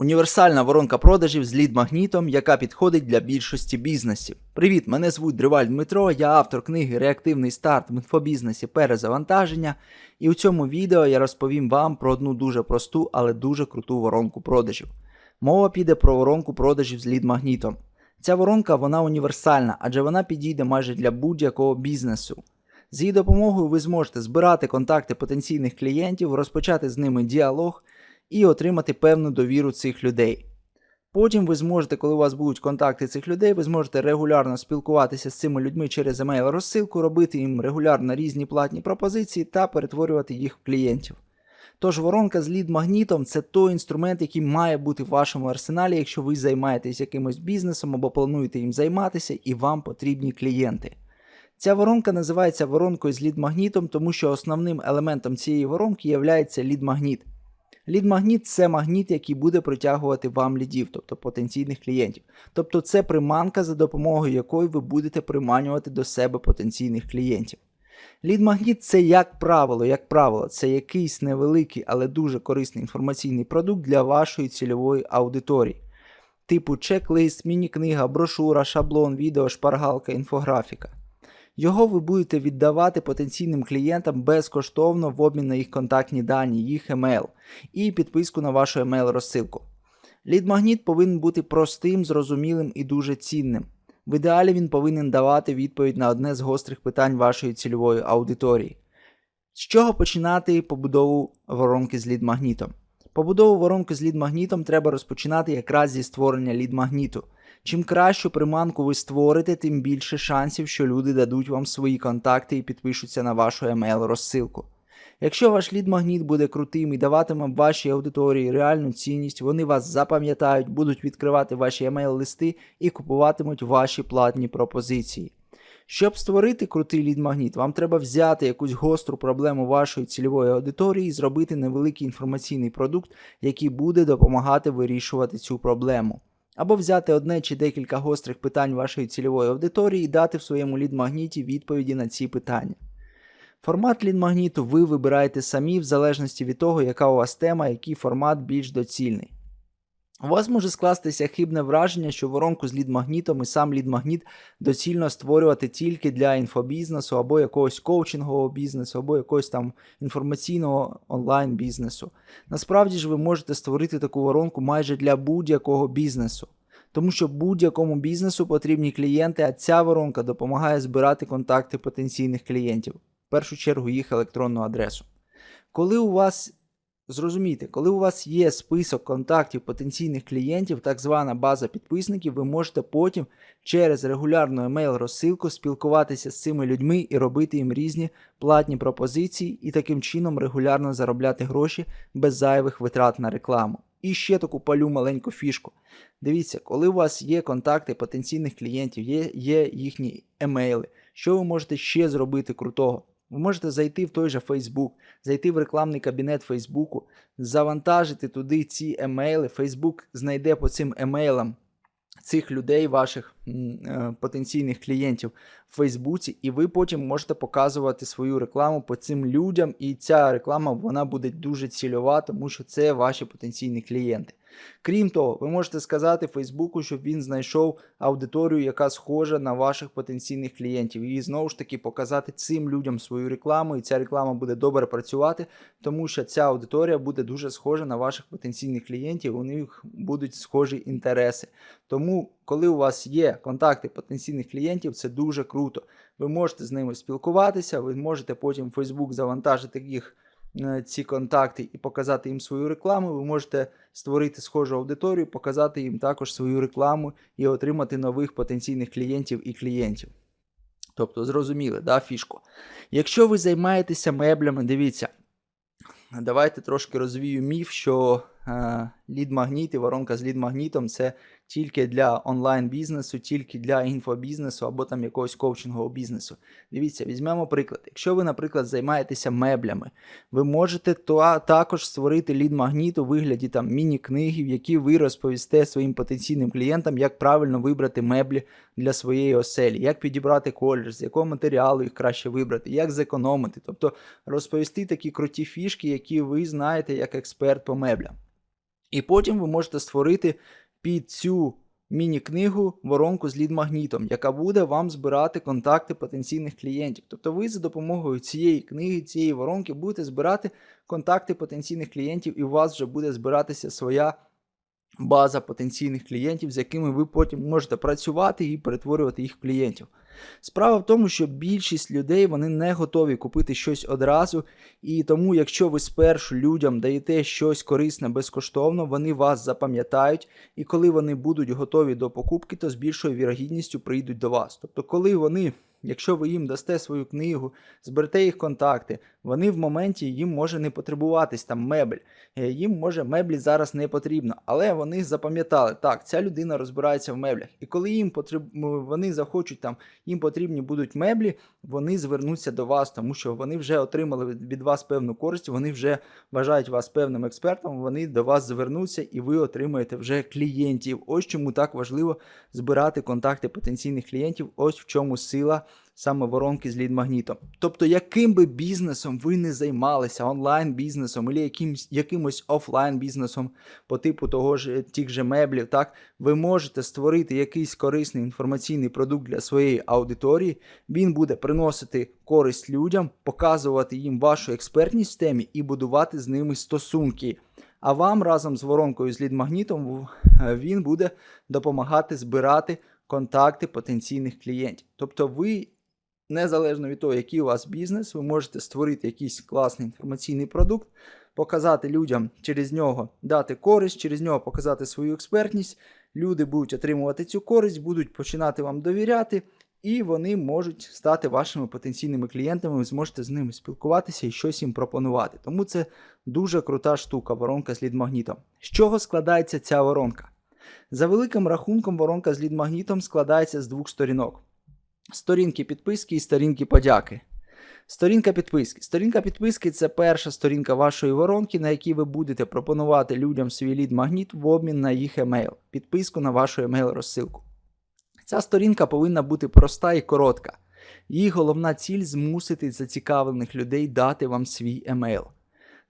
Універсальна воронка продажів з лід-магнітом, яка підходить для більшості бізнесів. Привіт, мене звуть Дриваль Дмитро, я автор книги Реактивний старт в інфобізнесі перезавантаження. І у цьому відео я розповім вам про одну дуже просту, але дуже круту воронку продажів. Мова піде про воронку продажів з лід-магнітом. Ця воронка вона універсальна, адже вона підійде майже для будь-якого бізнесу. З її допомогою ви зможете збирати контакти потенційних клієнтів, розпочати з ними діалог і отримати певну довіру цих людей. Потім ви зможете, коли у вас будуть контакти цих людей, ви зможете регулярно спілкуватися з цими людьми через емейл розсилку, робити їм регулярно різні платні пропозиції та перетворювати їх в клієнтів. Тож воронка з лід-магнітом це той інструмент, який має бути в вашому арсеналі, якщо ви займаєтесь якимось бізнесом або плануєте їм займатися, і вам потрібні клієнти. Ця воронка називається воронкою з лід-магнітом, тому що основним елементом цієї воронки є лід-магніт. Лід-магніт це магніт, який буде притягувати вам лідів, тобто потенційних клієнтів. Тобто це приманка, за допомогою якої ви будете приманювати до себе потенційних клієнтів. Лід-магніт це, як правило, як правило, це якийсь невеликий, але дуже корисний інформаційний продукт для вашої цільової аудиторії. Типу чек-лист, міні-книга, брошура, шаблон, відео, шпаргалка, інфографіка. Його ви будете віддавати потенційним клієнтам безкоштовно в обмін на їх контактні дані, їх емейл і підписку на вашу емейл розсилку. Лід-магніт повинен бути простим, зрозумілим і дуже цінним. В ідеалі він повинен давати відповідь на одне з гострих питань вашої цільової аудиторії. З чого починати побудову воронки з лід-магнітом? Побудову воронки з лід-магнітом треба розпочинати якраз зі створення лід-магніту. Чим кращу приманку ви створите, тим більше шансів, що люди дадуть вам свої контакти і підпишуться на вашу емейл розсилку. Якщо ваш лід-магніт буде крутим і даватиме вашій аудиторії реальну цінність, вони вас запам'ятають, будуть відкривати ваші емейл-листи і купуватимуть ваші платні пропозиції. Щоб створити крутий лід-магніт, вам треба взяти якусь гостру проблему вашої цільової аудиторії і зробити невеликий інформаційний продукт, який буде допомагати вирішувати цю проблему. Або взяти одне чи декілька гострих питань вашої цільової аудиторії і дати в своєму лід-магніті відповіді на ці питання. Формат лід-магніту ви вибираєте самі в залежності від того, яка у вас тема, який формат більш доцільний. У вас може скластися хибне враження, що воронку з лід-магнітом і сам лід-магніт доцільно створювати тільки для інфобізнесу або якогось коучингового бізнесу, або якогось там інформаційного онлайн-бізнесу. Насправді ж ви можете створити таку воронку майже для будь-якого бізнесу. Тому що будь-якому бізнесу потрібні клієнти, а ця воронка допомагає збирати контакти потенційних клієнтів, в першу чергу їх електронну адресу. Коли у вас Зрозумійте, коли у вас є список контактів потенційних клієнтів, так звана база підписників, ви можете потім через регулярну емейл-розсилку спілкуватися з цими людьми і робити їм різні платні пропозиції і таким чином регулярно заробляти гроші без зайвих витрат на рекламу. І ще таку палю маленьку фішку. Дивіться, коли у вас є контакти потенційних клієнтів, є, є їхні емейли, що ви можете ще зробити крутого? Ви можете зайти в той же Facebook, зайти в рекламний кабінет Фейсбуку, завантажити туди ці емейли. Фейсбук знайде по цим емейлам цих людей, ваших потенційних клієнтів в Фейсбуці, і ви потім можете показувати свою рекламу по цим людям. І ця реклама вона буде дуже цільова, тому що це ваші потенційні клієнти. Крім того, ви можете сказати Фейсбуку, щоб він знайшов аудиторію, яка схожа на ваших потенційних клієнтів. І знову ж таки показати цим людям свою рекламу, і ця реклама буде добре працювати, тому що ця аудиторія буде дуже схожа на ваших потенційних клієнтів, у них будуть схожі інтереси. Тому, коли у вас є контакти потенційних клієнтів, це дуже круто. Ви можете з ними спілкуватися, ви можете потім в Facebook завантажити їх. Е, ці контакти і показати їм свою рекламу, ви можете створити схожу аудиторію, показати їм також свою рекламу і отримати нових потенційних клієнтів і клієнтів. Тобто, зрозуміли, да, фішку. Якщо ви займаєтеся меблями, дивіться, давайте трошки розвію міф, що лід-магніт і воронка з лід-магнітом це тільки для онлайн-бізнесу, тільки для інфобізнесу або там якогось коучингового бізнесу. Дивіться, візьмемо приклад. Якщо ви, наприклад, займаєтеся меблями, ви можете то, також створити лід-магніт у вигляді там міні-книги, в які ви розповісте своїм потенційним клієнтам, як правильно вибрати меблі для своєї оселі, як підібрати колір, з якого матеріалу їх краще вибрати, як зекономити. Тобто розповісти такі круті фішки, які ви знаєте як експерт по меблям. І потім ви можете створити під цю міні-книгу воронку з лід-магнітом, яка буде вам збирати контакти потенційних клієнтів. Тобто ви за допомогою цієї книги, цієї воронки будете збирати контакти потенційних клієнтів, і у вас вже буде збиратися своя база потенційних клієнтів, з якими ви потім можете працювати і перетворювати їх в клієнтів. Справа в тому, що більшість людей вони не готові купити щось одразу, і тому, якщо ви спершу людям даєте щось корисне безкоштовно, вони вас запам'ятають, і коли вони будуть готові до покупки, то з більшою вірогідністю прийдуть до вас. Тобто, коли вони Якщо ви їм дасте свою книгу, зберете їх контакти, вони в моменті їм може не потребуватись там мебель. Е, їм може меблі зараз не потрібно, але вони запам'ятали, так, ця людина розбирається в меблях. І коли їм потреб... вони захочуть там, їм потрібні будуть меблі, вони звернуться до вас, тому що вони вже отримали від вас певну користь, вони вже вважають вас певним експертом, вони до вас звернуться і ви отримаєте вже клієнтів. Ось чому так важливо збирати контакти потенційних клієнтів. Ось в чому сила саме воронки з лід-магнітом. Тобто, яким би бізнесом ви не займалися, онлайн-бізнесом, або якимсь, якимось офлайн-бізнесом по типу того ж тих же меблів, так, ви можете створити якийсь корисний інформаційний продукт для своєї аудиторії, він буде приносити користь людям, показувати їм вашу експертність в темі і будувати з ними стосунки. А вам разом з воронкою з лід-магнітом він буде допомагати збирати контакти потенційних клієнтів. Тобто ви незалежно від того, який у вас бізнес, ви можете створити якийсь класний інформаційний продукт, показати людям через нього дати користь, через нього показати свою експертність. Люди будуть отримувати цю користь, будуть починати вам довіряти, і вони можуть стати вашими потенційними клієнтами. Ви зможете з ними спілкуватися і щось їм пропонувати. Тому це дуже крута штука, воронка з лід-магнітом. З чого складається ця воронка? За великим рахунком, воронка з лід-магнітом складається з двох сторінок сторінки підписки і сторінки подяки. Сторінка підписки. Сторінка підписки це перша сторінка вашої воронки, на якій ви будете пропонувати людям свій лід-магніт в обмін на їх емейл, підписку на вашу емейл-розсилку. Ця сторінка повинна бути проста і коротка. Її головна ціль змусити зацікавлених людей дати вам свій емейл.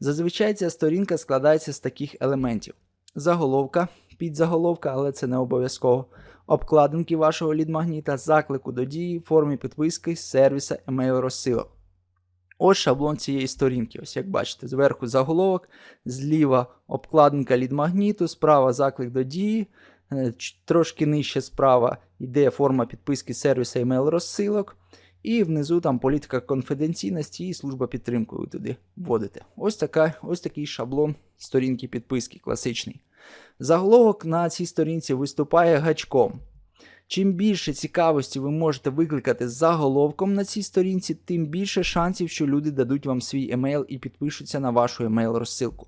Зазвичай ця сторінка складається з таких елементів: заголовка, підзаголовка, але це не обов'язково обкладинки вашого лідмагніта, заклику до дії, формі підписки, сервіса, емейл розсилок. Ось шаблон цієї сторінки. Ось як бачите, зверху заголовок, зліва обкладинка лідмагніту, справа заклик до дії, е, трошки нижче справа йде форма підписки сервіса емейл розсилок. І внизу там політика конфіденційності і служба підтримки ви туди вводите. Ось така, ось такий шаблон сторінки підписки класичний. Заголовок на цій сторінці виступає гачком. Чим більше цікавості ви можете викликати з заголовком на цій сторінці, тим більше шансів, що люди дадуть вам свій емейл і підпишуться на вашу емейл-розсилку.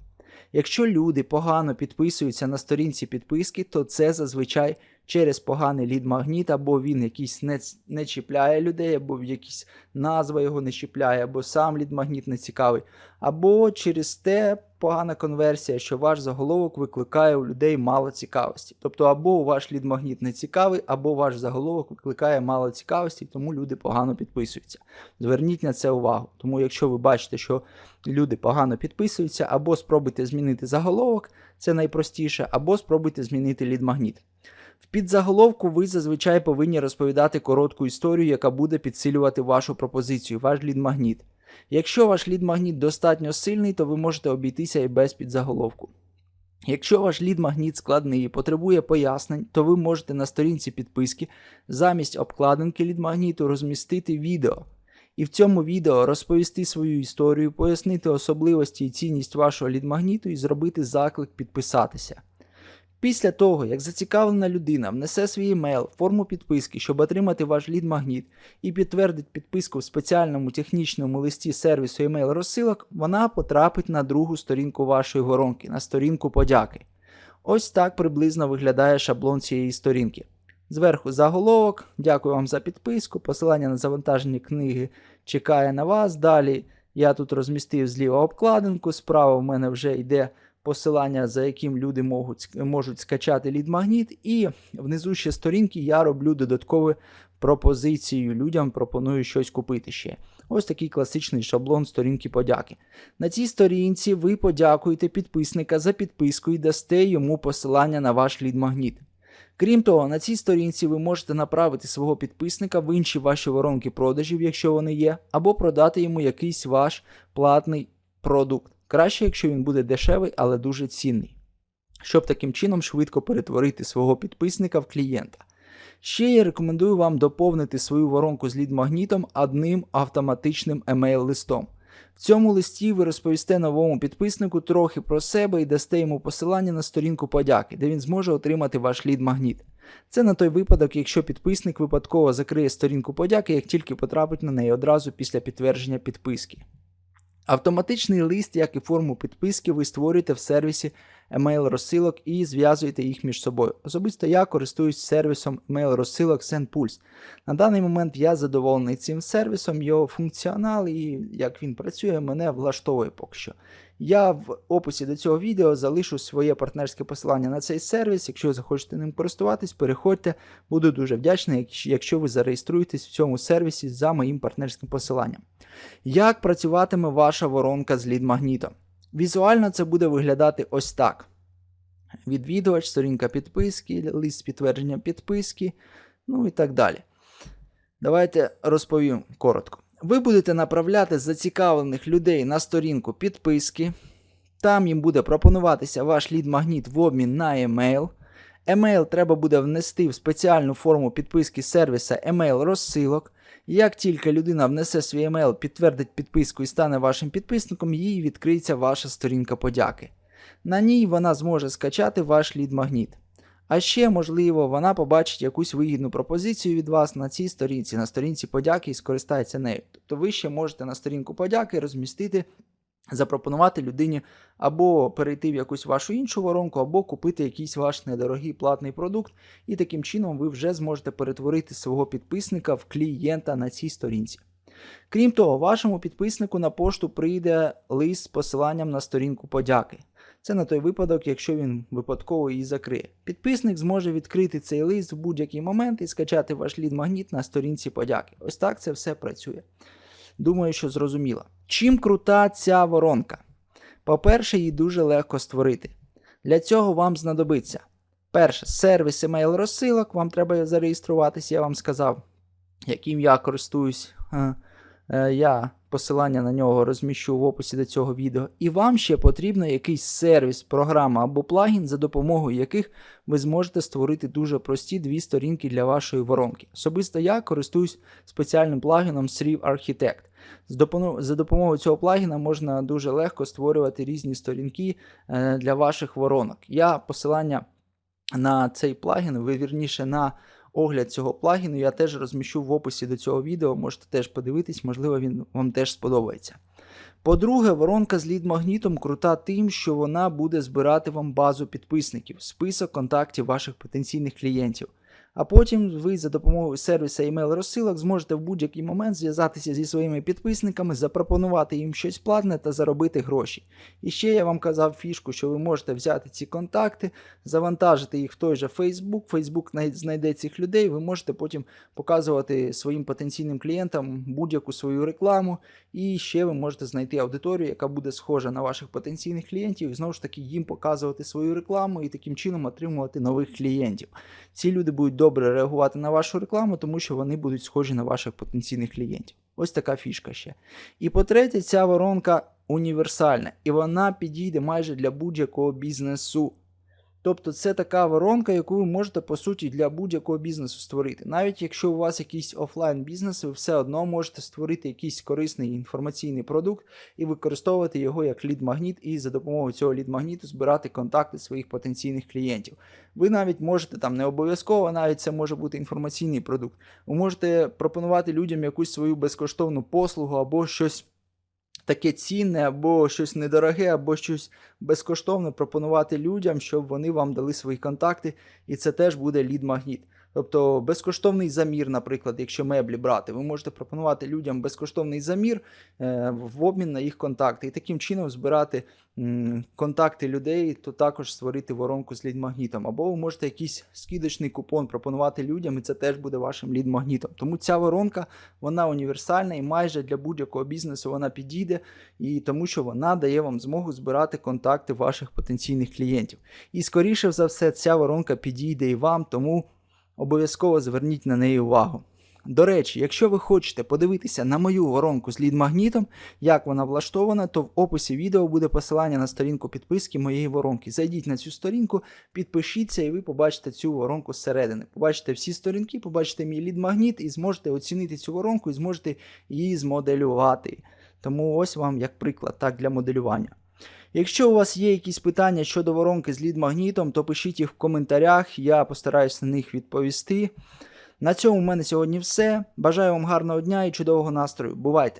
Якщо люди погано підписуються на сторінці підписки, то це зазвичай через поганий лід-магніт, або він якийсь не не чіпляє людей, або якісь назва його не чіпляє, або сам лід-магніт не цікавий, або через те погана конверсія, що ваш заголовок викликає у людей мало цікавості. Тобто, або ваш лід-магніт не цікавий, або ваш заголовок викликає мало цікавості, тому люди погано підписуються. Зверніть на це увагу. Тому, якщо ви бачите, що люди погано підписуються, або спробуйте змінити заголовок, це найпростіше, або спробуйте змінити лід-магніт. В підзаголовку ви зазвичай повинні розповідати коротку історію, яка буде підсилювати вашу пропозицію, ваш лід-магніт. Якщо ваш лід-магніт достатньо сильний, то ви можете обійтися і без підзаголовку. Якщо ваш лід-магніт складний і потребує пояснень, то ви можете на сторінці підписки замість обкладинки лід-магніту розмістити відео. І в цьому відео розповісти свою історію, пояснити особливості і цінність вашого лід-магніту і зробити заклик підписатися. Після того, як зацікавлена людина внесе свій емейл, форму підписки, щоб отримати ваш лід-магніт і підтвердить підписку в спеціальному технічному листі сервісу емейл розсилок, вона потрапить на другу сторінку вашої воронки, на сторінку подяки. Ось так приблизно виглядає шаблон цієї сторінки. Зверху заголовок, дякую вам за підписку, посилання на завантаження книги чекає на вас. Далі я тут розмістив зліва обкладинку, справа в мене вже йде посилання, за яким люди можуть можуть скачати лід-магніт, і внизу ще сторінки я роблю додаткову пропозицію. Людям пропоную щось купити ще. Ось такий класичний шаблон сторінки подяки. На цій сторінці ви подякуєте підписника за підписку і дасте йому посилання на ваш лід-магніт. Крім того, на цій сторінці ви можете направити свого підписника в інші ваші воронки продажів, якщо вони є, або продати йому якийсь ваш платний продукт. Краще, якщо він буде дешевий, але дуже цінний. Щоб таким чином швидко перетворити свого підписника в клієнта. Ще я рекомендую вам доповнити свою воронку з лід-магнітом одним автоматичним емейл-листом. В цьому листі ви розповісте новому підписнику трохи про себе і дасте йому посилання на сторінку подяки, де він зможе отримати ваш лід-магніт. Це на той випадок, якщо підписник випадково закриє сторінку подяки, як тільки потрапить на неї одразу після підтвердження підписки. Автоматичний лист, як і форму підписки, ви створюєте в сервісі email розсилок і зв'язуєте їх між собою. Особисто я користуюсь сервісом email розсилок SendPulse. На даний момент я задоволений цим сервісом, його функціонал і як він працює, мене влаштовує поки що. Я в описі до цього відео залишу своє партнерське посилання на цей сервіс. Якщо захочете ним користуватись, переходьте. Буду дуже вдячний, якщо ви зареєструєтесь в цьому сервісі за моїм партнерським посиланням. Як працюватиме ваша воронка з лід-магнітом? Візуально це буде виглядати ось так: відвідувач, сторінка підписки, лист підтвердження підписки, ну і так далі. Давайте розповім коротко. Ви будете направляти зацікавлених людей на сторінку підписки. Там їм буде пропонуватися ваш лід-магніт в обмін на емейл. Емейл треба буде внести в спеціальну форму підписки сервіса емейл розсилок. Як тільки людина внесе свій емейл, підтвердить підписку і стане вашим підписником, їй відкриється ваша сторінка подяки. На ній вона зможе скачати ваш лід-магніт. А ще, можливо, вона побачить якусь вигідну пропозицію від вас на цій сторінці, на сторінці подяки і скористається нею. Тобто ви ще можете на сторінку подяки розмістити, запропонувати людині або перейти в якусь вашу іншу воронку, або купити якийсь ваш недорогий платний продукт, і таким чином ви вже зможете перетворити свого підписника в клієнта на цій сторінці. Крім того, вашому підписнику на пошту прийде лист з посиланням на сторінку подяки. Це на той випадок, якщо він випадково її закриє. Підписник зможе відкрити цей лист в будь-який момент і скачати ваш лід-магніт на сторінці подяки. Ось так це все працює. Думаю, що зрозуміло. Чим крута ця воронка? По-перше, її дуже легко створити. Для цього вам знадобиться. Перше, сервіс емейл розсилок, вам треба зареєструватися, я вам сказав, яким я користуюсь. Я посилання на нього розміщу в описі до цього відео. І вам ще потрібно якийсь сервіс, програма або плагін, за допомогою яких ви зможете створити дуже прості дві сторінки для вашої воронки. Особисто я користуюсь спеціальним плагіном Sriv Architect. За допомогою цього плагіна можна дуже легко створювати різні сторінки е, для ваших воронок. Я посилання на цей плагін, ви вірніше на Огляд цього плагіну я теж розміщу в описі до цього відео, можете теж подивитись, можливо, він вам теж сподобається. По-друге, воронка з лід-магнітом крута тим, що вона буде збирати вам базу підписників, список контактів ваших потенційних клієнтів. А потім ви за допомогою сервіса email розсилок зможете в будь-який момент зв'язатися зі своїми підписниками, запропонувати їм щось платне та заробити гроші. І ще я вам казав фішку, що ви можете взяти ці контакти, завантажити їх в той же Facebook. Facebook знайде цих людей, ви можете потім показувати своїм потенційним клієнтам будь-яку свою рекламу. І ще ви можете знайти аудиторію, яка буде схожа на ваших потенційних клієнтів, і знову ж таки їм показувати свою рекламу і таким чином отримувати нових клієнтів. Ці люди будуть добре реагувати на вашу рекламу, тому що вони будуть схожі на ваших потенційних клієнтів. Ось така фішка ще. І по-третє, ця воронка універсальна, і вона підійде майже для будь-якого бізнесу. Тобто це така воронка, яку ви можете, по суті, для будь-якого бізнесу створити. Навіть якщо у вас якийсь офлайн бізнес, ви все одно можете створити якийсь корисний інформаційний продукт і використовувати його як лід-магніт, і за допомогою цього лід-магніту збирати контакти своїх потенційних клієнтів. Ви навіть можете там не обов'язково, навіть це може бути інформаційний продукт. Ви можете пропонувати людям якусь свою безкоштовну послугу або щось таке цінне, або щось недороге, або щось безкоштовне пропонувати людям, щоб вони вам дали свої контакти, і це теж буде лід-магніт. Тобто безкоштовний замір, наприклад, якщо меблі брати, ви можете пропонувати людям безкоштовний замір е, в обмін на їх контакти, і таким чином збирати контакти людей, то також створити воронку з лід-магнітом. Або ви можете якийсь скидочний купон пропонувати людям, і це теж буде вашим лід-магнітом. Тому ця воронка вона універсальна і майже для будь-якого бізнесу вона підійде, і тому що вона дає вам змогу збирати контакти ваших потенційних клієнтів. І скоріше за все, ця воронка підійде і вам, тому обов'язково зверніть на неї увагу. До речі, якщо ви хочете подивитися на мою воронку з лід-магнітом, як вона влаштована, то в описі відео буде посилання на сторінку підписки моєї воронки. Зайдіть на цю сторінку, підпишіться, і ви побачите цю воронку зсередини. Побачите всі сторінки, побачите мій лід-магніт і зможете оцінити цю воронку і зможете її змоделювати. Тому ось вам як приклад, так для моделювання. Якщо у вас є якісь питання щодо воронки з лід-магнітом, то пишіть їх в коментарях, я постараюсь на них відповісти. На цьому в мене сьогодні все. Бажаю вам гарного дня і чудового настрою. Бувайте!